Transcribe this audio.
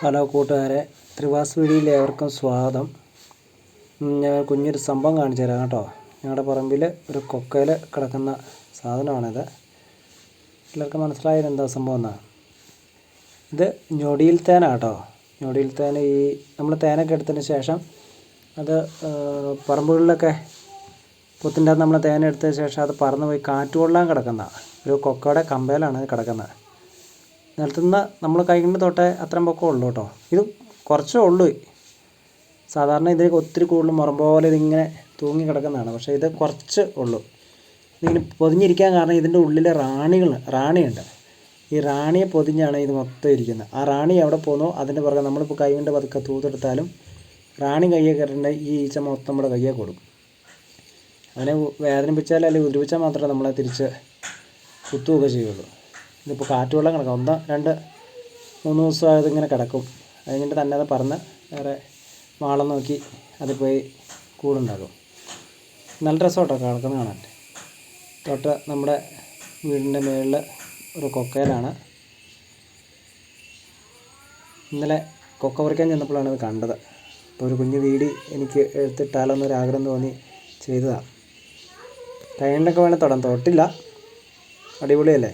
Hello കൂട്ടുകാരെ ത്രിവാസ് വീഡിയോയിൽ ഏവർക്കും സ്വാഗതം. ഞാൻ കുഞ്ഞൊരു സംഭവം കാണിച്ചു തരാം കേട്ടോ. ഞങ്ങളുടെ പറമ്പിൽ ഒരു കൊക്കയിൽ കിടക്കുന്ന സാധനമാണിത്. എല്ലാവർക്കും മനസ്സിലായത് എന്താ സംഭവം എന്നാ? ഇത് ഞൊടിയിൽ തേന കേട്ടോ. ഞൊടിയിൽ തേന ഈ നമ്മൾ തേനൊക്കെ എടുത്തതിന് ശേഷം അത് പറമ്പുകളിലൊക്കെ പൊത്തിന്റെ നമ്മൾ തേന എടുത്തതിന് ശേഷം അത് പറന്ന് പോയി കാറ്റുകൊള്ളാൻ കിടക്കുന്ന ഒരു കൊക്കയുടെ കമ്പയിലാണ് കിടക്കുന്നത്. നിലത്തുനിന്ന് നമ്മൾ കൈകൊണ്ട് തൊട്ടേ അത്രയും പൊക്കം ഉള്ളൂ കേട്ടോ. ഇത് കുറച്ചേ ഉള്ളൂ. സാധാരണ ഇതിൽ ഒത്തിരി കൂടുതൽ മുറം പോലെ ഇതിങ്ങനെ തൂങ്ങി കിടക്കുന്നതാണ്. പക്ഷേ ഇത് കുറച്ച് ഉള്ളൂ. ഇതിങ്ങനെ പൊതിഞ്ഞിരിക്കാൻ കാരണം ഇതിന്റെ ഉള്ളിൽ റാണികൾ റാണിയുണ്ട്. ഈ റാണിയെ പൊതിഞ്ഞാണ് ഇത് മൊത്തം ഇരിക്കുന്നത്. ആ റാണി എവിടെ പോകുന്നോ അതിന്റെ പുറകെ നമ്മളിപ്പോൾ കൈ കൊണ്ട് പതുക്കെ തൂത്തെടുത്താലും റാണി കയ്യെ കയറേണ്ട ഈ ഈച്ച മൊത്തം നമ്മുടെ കയ്യെ കൊടുക്കും അങ്ങനെ വേദനിപ്പിച്ചാൽ അല്ലെങ്കിൽ ഉദ്രവിച്ചാൽ മാത്രമേ നമ്മളെ തിരിച്ച് കുത്തുകയൊക്കെ ചെയ്യുള്ളൂ. ഇതിപ്പോൾ കാറ്റുവെള്ളം കിടക്കും. ഒന്ന് രണ്ട് മൂന്ന് ദിവസം ഇങ്ങനെ കിടക്കും. അത് തന്നെ അത് പറന്ന് വേറെ വാളം നോക്കി അത് പോയി കൂടുണ്ടാക്കും. നല്ല രസമാട്ടോ കിടക്കുന്ന കാണാൻ. തൊട്ട് നമ്മുടെ വീടിന്റെ മുകളിൽ ഒരു കൊക്കയിലാണ്. ഇന്നലെ കൊക്ക പറിക്കാൻ ചെന്നപ്പോഴാണ് ഇത് കണ്ടത്. അപ്പോൾ ഒരു കുഞ്ഞു വീടി എനിക്ക് എടുത്തിട്ടാലെന്നൊരു ആഗ്രഹം തോന്നി ചെയ്തതാണ് കൈകൊണ്ടൊക്കെ വേണേൽ തൊടാം. തൊട്ടില്ല. അടിപൊളിയല്ലേ?